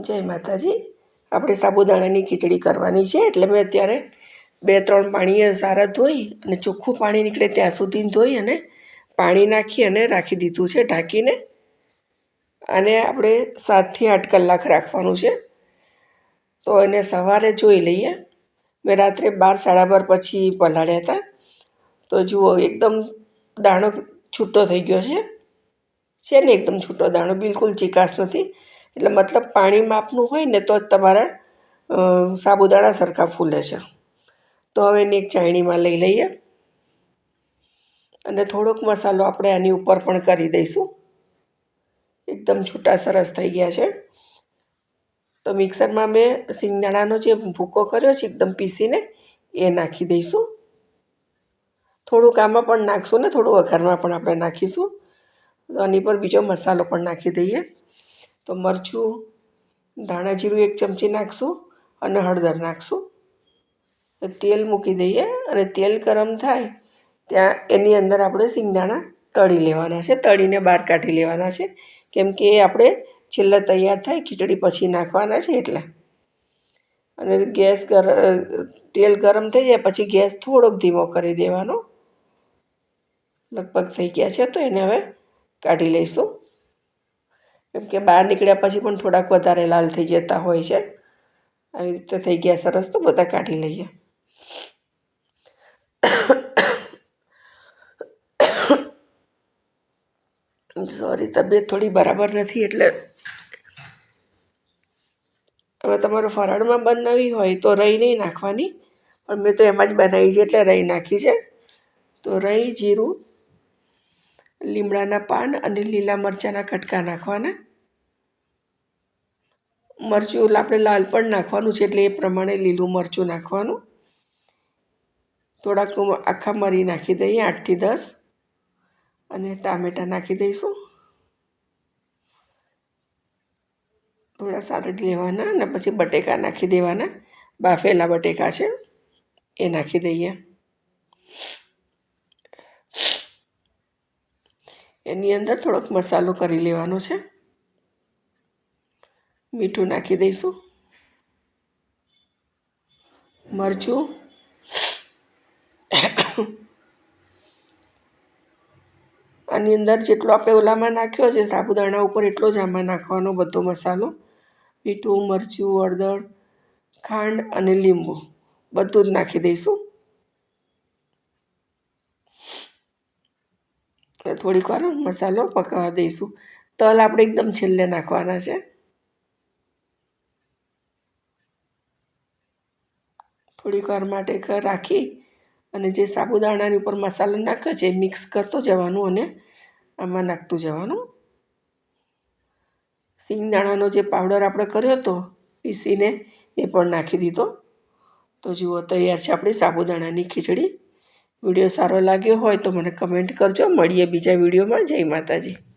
જય માતાજી. આપણે સાબુદાણાની ખીચડી કરવાની છે. એટલે મેં અત્યારે બે, ત્રણ પાણીએ સારા ધોઈ અને ચોખ્ખું પાણી નીકળે ત્યાં સુધી ધોઈ અને પાણી નાખી અને રાખી દીધું છે, ઢાંકીને. અને આપણે સાતથી આઠ કલાક રાખવાનું છે. તો એને સવારે જોઈ લઈએ. મેં રાત્રે બાર, સાડા બાર પછી પલાળ્યા હતા. તો જુઓ, એકદમ દાણો છૂટો થઈ ગયો છે. છે ને એકદમ છૂટો દાણો? બિલકુલ ચિકાસ નથી. એટલે મતલબ પાણી માપનું હોય ને તો જ તમારા સાબુદાણા સરખા ફૂલે છે. તો હવે એને એક ચાયણીમાં લઈ લઈએ. અને થોડોક મસાલો આપણે આની ઉપર પણ કરી દઈશું. એકદમ છૂટા સરસ થઈ ગયા છે. તો મિક્સરમાં મેં સિંગદાણાનો જે ભૂકો કર્યો છે એકદમ પીસીને, એ નાખી દઈશું. થોડુંક આમાં પણ નાખશું ને થોડું વઘારમાં પણ આપણે નાખીશું. આની પર બીજો મસાલો પણ નાખી દઈએ. તો મરચું ધાણા જીરું એક ચમચી નાખશું અને હળદર નાખશું. તેલ મૂકી દઈએ અને તેલ ગરમ થાય ત્યાં એની અંદર આપણે સિંગદાણા તળી લેવાના છે, તળીને બહાર કાઢી લેવાના છે. કેમ કે એ આપણે છેલ્લે તૈયાર થાય, ખીચડી પછી નાખવાના છે એટલે. અને ગેસ ગર, તેલ ગરમ થઈ જાય પછી ગેસ થોડોક ધીમો કરી દેવાનો. લગભગ થઈ ગયા છે તો એને હવે કાઢી લઈશું. કેમ કે બહાર નીકળ્યા પછી પણ થોડાક વધારે લાલ થઈ જતા હોય છે. આવી રીતે થઈ ગયા સરસ તો બધા કાઢી લઈએ. સોરી તબિયત થોડી બરાબર નથી એટલે હવે તમારે ફરાળમાં બનાવી હોય તો રહી નહીં નાખવાની, પણ મેં તો એમાં જ બનાવી છે એટલે રહી નાખી છે. તો રહી જીરું, લીમડાના પાન અને લીલા મરચાંના કટકા નાખવાના. મરચું આપણે લાલ પણ નાખવાનું છે એટલે એ પ્રમાણે લીલું મરચું નાખવાનું. થોડાક આખા મરી નાખી દઈએ, આઠથી દસ. અને ટામેટાં નાખી દઈશું. થોડા સાતડી લેવાના અને પછી બટેકા નાખી દેવાના. બાફેલા બટેકા છે, એ નાખી દઈએ. એની અંદર થોડોક મસાલો કરી લેવાનો છે. મીઠું નાખી દઈશું. મરચું. આની અંદર જેટલો આપણે ઓલામાં નાખ્યો છે, સાબુદાણા ઉપર એટલો જ આમાં નાખવાનો બધો મસાલો. મીઠું, મરચું, હળદર, ખાંડ અને લીંબુ. બધું જ નાખી દઈશું. થોડીક વાર મસાલો પકાવવા દઈશું. તલ આપણે એકદમ છેલ્લે નાખવાના છે. થોડીક વાર માટે રાખી અને જે સાબુદાણાની ઉપર મસાલો નાખ્યો છે, એ મિક્સ કરતો જવાનું અને આમાં નાખતું જવાનું. સિંગદાણાનો જે પાવડર આપણે કર્યો હતો, પીસીને એ પણ નાખી દીધો. તો જુઓ, તૈયાર છે આપણી સાબુદાણાની ખીચડી. વીડિયો સારો લાગ્યો હોય તો મને કમેન્ટ કરજો. મળીએ બીજા વિડીયોમાં. જય માતાજી.